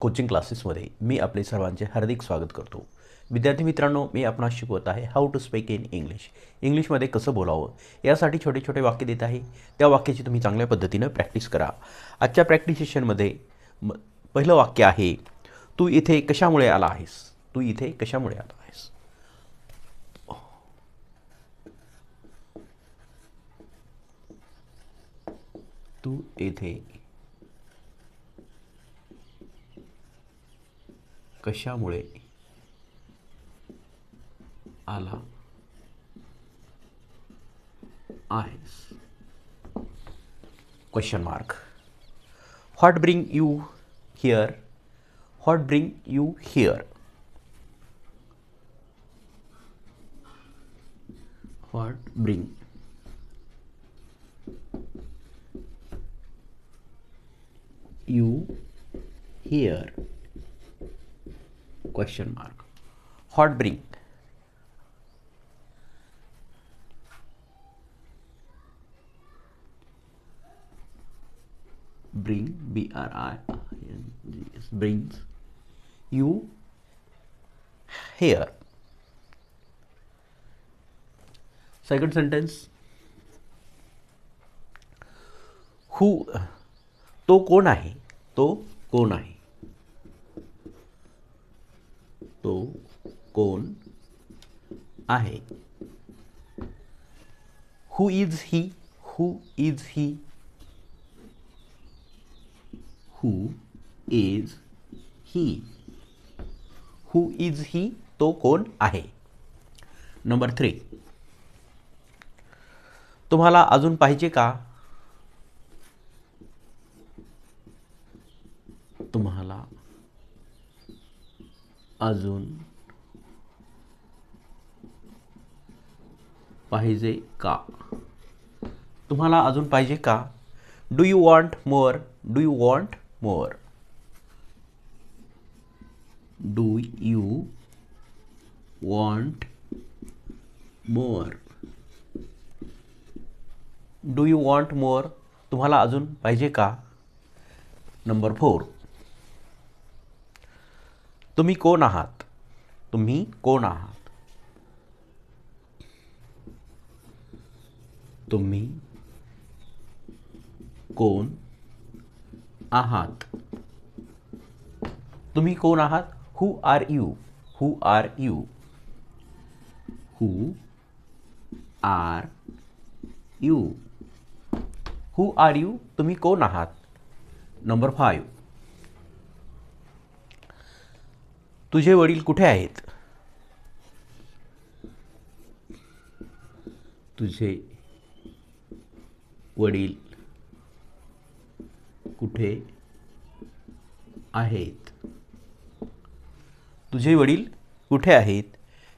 Coaching क्लासेसमध्ये मी आपले सर्वांचे हार्दिक स्वागत करतो. विद्यार्थी मित्रांनो मी आपणास शिकवत आहे how to speak in English इंग्लिशमध्ये कसं बोलावं यासाठी छोटे छोटे वाक्य देत आहे. त्या वाक्याची तुम्ही चांगल्या पद्धतीनं प्रॅक्टिस करा. आजच्या प्रॅक्टिस सेशनमध्ये म पहिलं वाक्य आहे तू इथे कशामुळे आला आहेस? तू इथे कशामुळे आला आहेस? तू इथे कशामुळे आला? आहेस. Question mark what bring you here what bring you here what bring you here question mark hot drink bring B R I bring you here second sentence who तो कोण आहे? तो कोण आहे? तो कोण आहे? Who is he who is he who is he who is he तो कोण आहे? नंबर थ्री तुम्हाला अजून पाहिजे का? तुम्हाला अजून पाहिजे का? तुम्हाला अजून पाहिजे का? Do you want more do you want more do you want more do you want more तुम्हाला अजून पाहिजे का? नंबर फोर तुम्ही कोण आहात? तुम्ही कोण आहात? तुम्ही कोण आहात? तुम्ही कोण आहात? Who are you who are you who are you who are you तुम्ही कोण आहात? नंबर फाईव्ह तुझे वडील कुठे आहेत? तुझे वडील कुठे आहेत? तुझे वडील कुठे आहेत?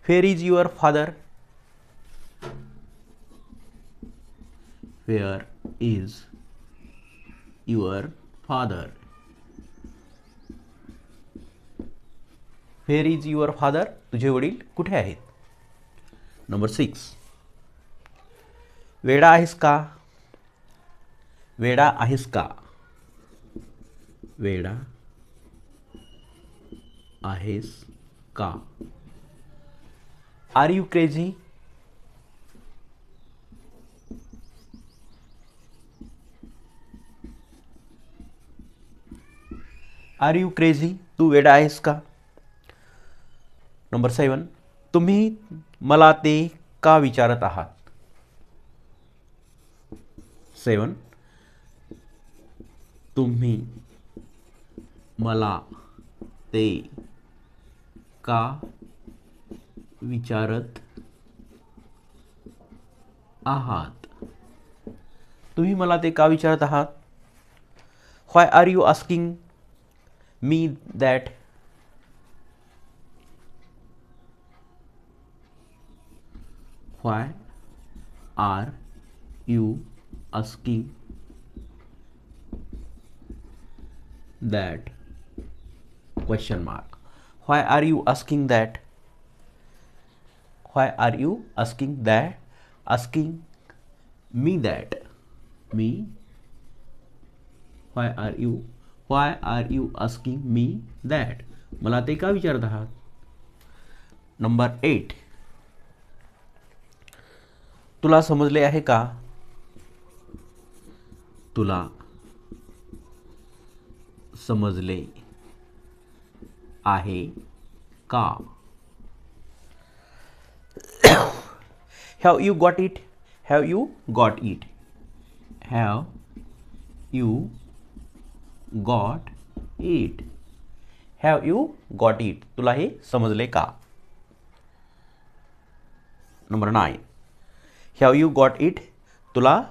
Where is your father where is your father where is your father तुझे वडील कुठे आहेत? नंबर सिक्स वेडा आहेस का? वेडा आहेस का? वेडा आहेस का? Are you crazy are you crazy तू वेडा आहेस का? नंबर सेवन तुम्ही मला ते का विचारत आहात? सेवन तुम्ही मला ते का विचारत आहात? तुम्ही मला ते का विचारत आहात? Why are you asking me that why are you asking that question mark why are you asking that why are you asking that asking me that me why are you why are you asking me that मला ते का विचारत आहात number eight तुला समजले आहे का? तुला समजले आहे का? Have you got it have you got it have you got it have you got it तुला हे समजले का? Number nine have you got it तुला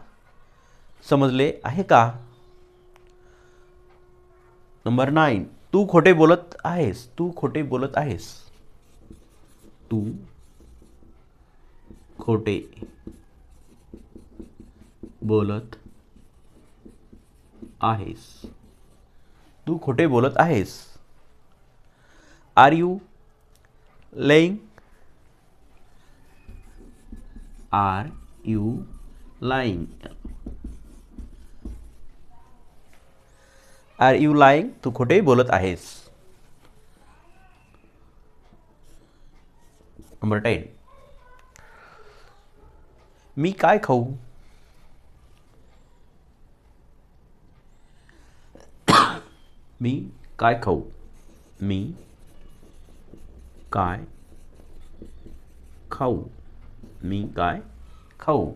समजले आहे का? नंबर नाईन तू खोटे बोलत आहेस. तू खोटे बोलत आहेस. तू खोटे बोलत आहेस. तू खोटे बोलत आहेस. Are you lying are you lying? Are you lying? तू खोटेही बोलत आहेस. Number ten. मी काय खाऊ? मी काय खाऊ? मी काय खाऊ? मी काय खाऊ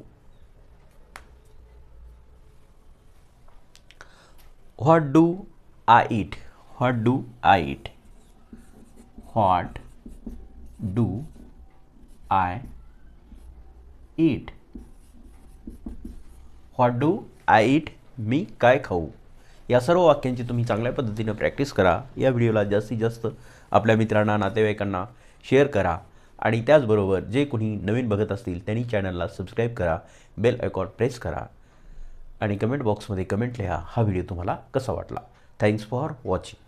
what do I eat what do I eat what do I eat what do I eat मी काय खाऊ? या सर्व वाक्यांची तुम्ही चांगल्या पद्धतीनं प्रॅक्टिस करा. या व्हिडिओला जास्तीत जास्त आपल्या मित्रांना नातेवाईकांना शेअर करा. आणि त्याचबरोबर जे कोणी नवीन बघत असतील त्यांनी चॅनलला सबस्क्राईब करा बेल आयकॉन प्रेस करा आणि कमेंट बॉक्समध्ये कमेंट लिहा हा व्हिडिओ तुम्हाला कसा वाटला. Thanks for watching